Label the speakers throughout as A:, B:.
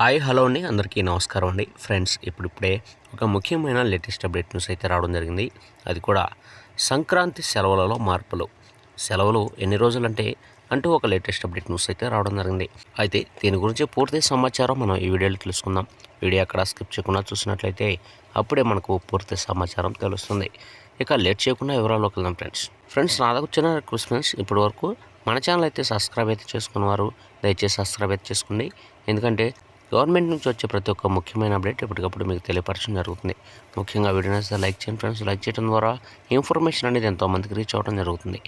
A: Hi hello అండి. అందరికీ నమస్కారం అండి. ఫ్రెండ్స్ ఇప్పుడిప్పుడే ఒక ముఖ్యమైన లేటెస్ట్ అప్డేట్ న్యూస్ అయితే రావడం జరిగింది. అది కూడా సంక్రాంతి సెలవులలో మార్పులు. సెలవులు ఎన్ని రోజులంటే అంటూ ఒక లేటెస్ట్ అప్డేట్ న్యూస్ అయితే రావడం జరిగింది. అయితే దీని గురించి పూర్తి సమాచారం మనం ఈ వీడియోలో తెలుసుకుందాం. వీడియో అక్కడ స్కిప్ చేయకుండా చూసినట్లయితే అప్పుడే మనకు పూర్తి సమాచారం తెలుస్తుంది. ఇక లేట్ చేయకుండా వివరాల్లోకి వెళ్దాం ఫ్రెండ్స్. ఫ్రెండ్స్ నా దగ్గర వచ్చిన రిక్వెస్ట్ ఫ్రెండ్స్. ఇప్పటి వరకు మన ఛానల్ అయితే సబ్స్క్రైబ్ అయితే చేసుకున్నవారు దయచేసి సబ్స్క్రైబ్ అయితే చేసుకోండి. ఎందుకంటే గవర్నమెంట్ నుంచి వచ్చే ప్రతి ఒక్క ముఖ్యమైన అప్డేట్ ఎప్పటికప్పుడు మీకు తెలియపరచడం జరుగుతుంది. ముఖ్యంగా వీడియో లైక్ చేయండి ఫ్రెండ్స్. లైక్ చేయడం ద్వారా ఇన్ఫర్మేషన్ అనేది ఎంతోమందికి రీచ్ అవ్వడం జరుగుతుంది.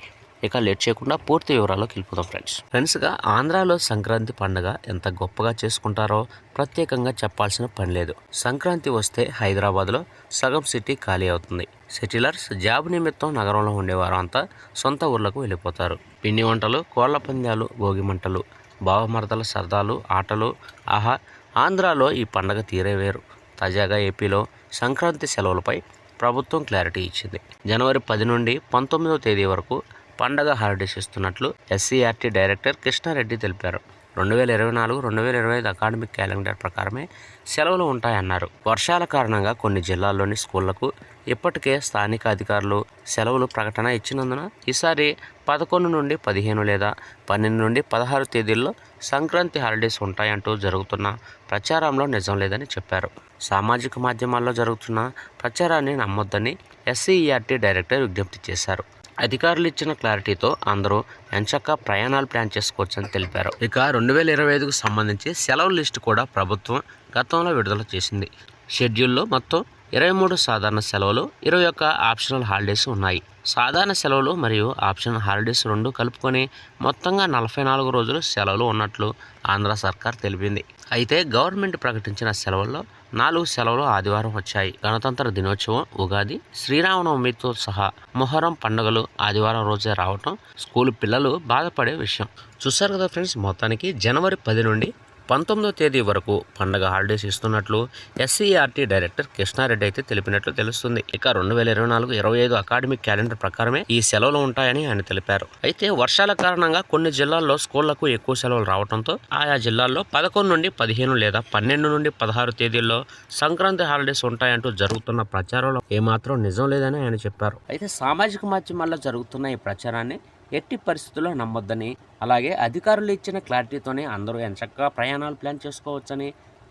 A: ఇక లేట్ చేయకుండా పూర్తి వివరాల్లోకి వెళ్ళిపోతాం ఫ్రెండ్స్. ఫ్రెండ్స్గా ఆంధ్రాలో సంక్రాంతి పండుగ ఎంత గొప్పగా చేసుకుంటారో ప్రత్యేకంగా చెప్పాల్సిన పని లేదు. సంక్రాంతి వస్తే హైదరాబాద్లో సగం సిటీ ఖాళీ అవుతుంది. సెటిలర్స్ జాబ్ నిమిత్తం నగరంలో ఉండేవారు అంతా సొంత ఊర్లకు వెళ్ళిపోతారు. పిండి వంటలు కోళ్ళ పందాలు భోగి మంటలు బావమరదల సరదాలు ఆటలు ఆహా ఆంధ్రాలో ఈ పండగ తీరే వేరు. తాజాగా ఏపీలో సంక్రాంతి సెలవులపై ప్రభుత్వం క్లారిటీ ఇచ్చింది. జనవరి పది నుండి పంతొమ్మిదవ తేదీ వరకు పండగ హాలిడేస్ ఇస్తున్నట్లు ఎస్సీఆర్టీ డైరెక్టర్ కృష్ణారెడ్డి తెలిపారు. రెండు వేల ఇరవై నాలుగు రెండు వేల ఇరవై ఐదు అకాడమిక్ క్యాలెండర్ ప్రకారమే సెలవులు ఉంటాయన్నారు. వర్షాల కారణంగా కొన్ని జిల్లాల్లోని స్కూళ్ళకు ఇప్పటికే స్థానిక అధికారులు సెలవులు ప్రకటన ఇచ్చినందున ఈసారి పదకొండు నుండి పదిహేను లేదా పన్నెండు నుండి పదహారు తేదీల్లో సంక్రాంతి హాలిడేస్ ఉంటాయంటూ జరుగుతున్న ప్రచారంలో నిజం లేదని చెప్పారు. సామాజిక మాధ్యమాల్లో జరుగుతున్న ప్రచారాన్ని నమ్మొద్దని ఎస్సీఈఆర్టీ డైరెక్టర్ విజ్ఞప్తి చేశారు. అధికారులు ఇచ్చిన క్లారిటీతో అందరూ ఎంచక్క ప్రయాణాలు ప్లాన్ చేసుకోవచ్చని తెలిపారు. ఇక రెండు వేల ఇరవై ఐదుకు సంబంధించి సెలవు లిస్టు కూడా ప్రభుత్వం గతంలో విడుదల చేసింది. షెడ్యూల్లో మొత్తం ఇరవై మూడు సాధారణ సెలవులు ఇరవై ఒక్క ఆప్షనల్ హాలిడేస్ ఉన్నాయి. సాధారణ సెలవులు మరియు ఆప్షనల్ హాలిడేస్ రెండు కలుపుకొని మొత్తంగా నలభై నాలుగు రోజులు సెలవులు ఉన్నట్లు ఆంధ్ర సర్కార్ తెలిపింది. అయితే గవర్నమెంట్ ప్రకటించిన సెలవుల్లో నాలుగు సెలవులు ఆదివారం వచ్చాయి. గణతంత్ర దినోత్సవం ఉగాది శ్రీరామనవమితో సహా మొహరం పండుగలు ఆదివారం రోజే రావటం స్కూల్ పిల్లలు బాధపడే విషయం. చూసారు కదా ఫ్రెండ్స్ మొత్తానికి జనవరి పది నుండి పంతొమ్మిదో తేదీ వరకు పండగ హాలిడేస్ ఇస్తున్నట్లు ఎస్సీఆర్టీ డైరెక్టర్ కృష్ణారెడ్డి అయితే తెలిపినట్లు తెలుస్తుంది. ఇక రెండు వేల ఇరవై నాలుగు ఇరవై ఐదు అకాడమిక్ క్యాలెండర్ ప్రకారమే ఈ సెలవులు ఉంటాయని ఆయన తెలిపారు. అయితే వర్షాల కారణంగా కొన్ని జిల్లాల్లో స్కూళ్ళకు ఎక్కువ సెలవులు రావడంతో ఆయా జిల్లాల్లో పదకొండు నుండి పదిహేను లేదా పన్నెండు నుండి పదహారు తేదీల్లో సంక్రాంతి హాలిడేస్ ఉంటాయంటూ జరుగుతున్న ప్రచారంలో ఏమాత్రం నిజం లేదని ఆయన చెప్పారు. అయితే సామాజిక మాధ్యమాల్లో జరుగుతున్న ఈ ప్రచారాన్ని ఎట్టి పరిస్థితుల్లో నమ్మొద్దని అలాగే అధికారులు ఇచ్చిన క్లారిటీతోనే అందరూ ఎంచక్కగా ప్రయాణాలు ప్లాన్ చేసుకోవచ్చని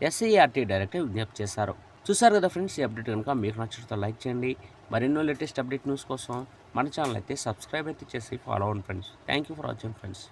A: ఎస్ఐఆర్టీ డైరెక్టర్ విజ్ఞప్తి చేశారు. చూసారు కదా ఫ్రెండ్స్ ఈ అప్డేట్ కనుక మీకు నచ్చితే లైక్ చేయండి. మరెన్నో లేటెస్ట్ అప్డేట్ న్యూస్ కోసం మన ఛానల్ అయితే సబ్స్క్రైబ్ అయితే చేసి ఫాలో అవ్వండి friends. Thank you for watching friends